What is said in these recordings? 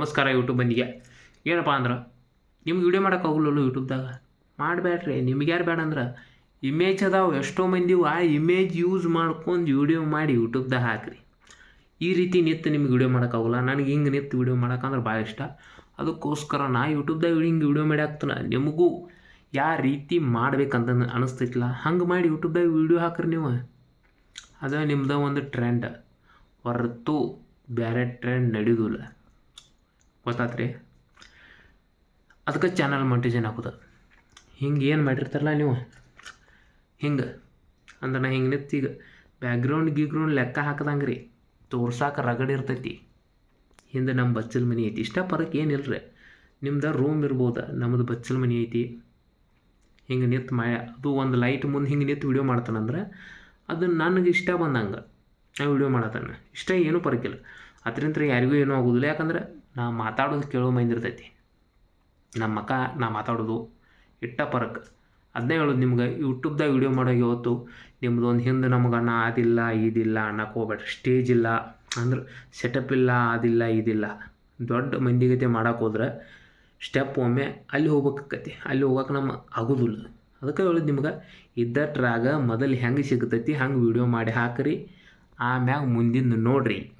ನಮಸ್ಕಾರ ಯೂಟ್ಯೂಬ್ ಬಂದಿಗೆ. ಏನಪ್ಪ ಅಂದ್ರೆ ನಿಮ್ಗೆ ವಿಡಿಯೋ ಮಾಡೋಕೆ ಯೂಟ್ಯೂಬ್ದಾಗ ಮಾಡಬೇಡ್ರಿ ನಿಮ್ಗೆ ಯಾರು ಬೇಡ ಅಂದ್ರೆ? ಇಮೇಜ್ ಅದಾವೆ, ಎಷ್ಟೋ ಮಂದಿ ಆ ಇಮೇಜ್ ಯೂಸ್ ಮಾಡ್ಕೊಂಡು ವಿಡಿಯೋ ಮಾಡಿ ಯೂಟ್ಯೂಬ್ದಾಗ ಹಾಕ್ರಿ. ಈ ರೀತಿ ನಿತ್ತು ನಿಮ್ಗೆ ವಿಡಿಯೋ ಮಾಡೋಕ್ಕಾಗಲ್ಲ ನನಗೆ ಹಿಂಗೆ ನಿತ್ತು ವಿಡಿಯೋ ಮಾಡೋಕ್ಕಂದ್ರೆ ಭಾಳ ಇಷ್ಟ. ಅದಕ್ಕೋಸ್ಕರ ನಾ ಯೂಟ್ಯೂಬ್ದಾಗ ಹಿಂಗೆ ವಿಡಿಯೋ ಮಾಡಿ ಹಾಕ್ತಾನೆ. ನಿಮಗೂ ಯಾವ ರೀತಿ ಮಾಡ್ಬೇಕಂತ ಅನಿಸ್ತೈತಿಲ್ಲ ಹಂಗೆ ಮಾಡಿ ಯೂಟ್ಯೂಬ್ದಾಗ ವಿಡಿಯೋ ಹಾಕ್ರಿ ನೀವು. ಅದ ನಿಮ್ದು ಒಂದು ಟ್ರೆಂಡ್ ಹೊರತು ಬೇರೆ ಟ್ರೆಂಡ್ ನಡೆಯೋದಿಲ್ಲ ಗೊತ್ತಾತ್ರಿ? ಅದಕ್ಕೆ ಚಾನಲ್ ಮಂಟಿಜನ್ ಹಾಕೋದು. ಹಿಂಗೆ ಏನು ಮಾಡಿರ್ತಾರಲ್ಲ ನೀವು? ಹಿಂಗೆ. ಅಂದ್ರೆ ನಾ ಹಿಂಗೆ ನಿಂತೀಗ ಬ್ಯಾಕ್ಗ್ರೌಂಡ್ ಗೀಗ್ರೌಂಡ್ ಲೆಕ್ಕ ಹಾಕದಂಗೆ ರೀ ತೋರ್ಸಾಕ ರಗಡ್ ಇರ್ತೈತಿ. ಹಿಂದೆ ನಮ್ಮ ಬಚ್ಚಲ್ ಮನೆ ಐತಿ. ಇಷ್ಟ ಪರಕ್ಕೆ ಏನಿಲ್ಲ ರೀ ನಿಮ್ದು ರೂಮ್ ಇರ್ಬೋದು ನಮ್ಮದು ಬಚ್ಚಲ್ ಮನೆ ಐತಿ. ಹಿಂಗೆ ನಿಂತು ಮಾಯ ಅದು ಒಂದು ಲೈಟ್ ಮುಂದೆ ಹಿಂಗೆ ನಿಂತು ವಿಡಿಯೋ ಮಾಡ್ತಾನಂದ್ರೆ, ಅದು ನನಗೆ ಇಷ್ಟ ಬಂದಂಗೆ ನಾ ವಿಡಿಯೋ ಮಾಡತ್ತಾನೆ. ಇಷ್ಟ ಏನೂ ಪರಕಿಲ್ಲ ಅದರಿಂದ ಯಾರಿಗೂ ಏನೂ ಆಗೋದಿಲ್ಲ. ಯಾಕಂದ್ರೆ ನಾ ಮಾತಾಡೋದು ಕೇಳೋ ಮೈಂಡ್ ಇರ್ತೈತಿ. ನಮ್ಮ ಮಕ್ಕ ನಾ ಮಾತಾಡೋದು ಇಟ್ಟ ಪರಕ್. ಅದನ್ನೇ ಹೇಳೋದು ನಿಮ್ಗೆ, ಯೂಟ್ಯೂಬ್ದಾಗ ವಿಡಿಯೋ ಮಾಡೋಕೆ ಇವತ್ತು ನಿಮ್ದು ಒಂದು ಹಿಂದೆ ನಮ್ಗೆ ಅಣ್ಣ ಅದಿಲ್ಲ, ಇದಿಲ್ಲ ಅಣ್ಣಕ್ಕೆ ಹೋಗ್ಬೇಡ್ರಿ. ಸ್ಟೇಜ್ ಇಲ್ಲ, ಅಂದ್ರೆ ಸೆಟಪ್ ಇಲ್ಲ, ಅದಿಲ್ಲ, ಇದಿಲ್ಲ. ದೊಡ್ಡ ಮಂದಿಗತೆ ಮಾಡೋಕೆ ಹೋದ್ರೆ ಸ್ಟೆಪ್ ಒಮ್ಮೆ ಅಲ್ಲಿ ಹೋಗ್ಬೇಕಾಕತಿ. ಅಲ್ಲಿ ಹೋಗೋಕೆ ನಮ್ಮ ಆಗೋದಿಲ್ಲ. ಅದಕ್ಕೆ ಹೇಳೋದು ನಿಮ್ಗೆ, ಇದ್ದಟ್ರಾಗ ಮೊದಲು ಹೆಂಗೆ ಸಿಗ್ತೈತಿ ಹಂಗೆ ವಿಡಿಯೋ ಮಾಡಿ ಹಾಕ್ರಿ. ಆಮ್ಯಾಗ ಮುಂದಿನ ನೋಡ್ರಿ.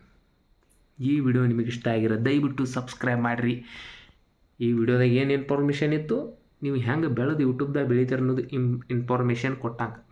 ಈ ವಿಡಿಯೋ ನಿಮಗೆ ಇಷ್ಟ ಆಗಿರೋ ದಯವಿಟ್ಟು ಸಬ್ಸ್ಕ್ರೈಬ್ ಮಾಡಿರಿ. ಈ ವಿಡಿಯೋದಾಗ ಏನು ಇನ್ಫಾರ್ಮೇಷನ್ ಇತ್ತು? ನೀವು ಹೆಂಗೆ ಬೆಳೆದು ಯೂಟ್ಯೂಬ್ದಾಗ ಬೆಳಿತೀರ ಅನ್ನೋದು ಇನ್ ಇನ್ಫಾರ್ಮೇಷನ್ ಕೊಟ್ಟಂಗೆ.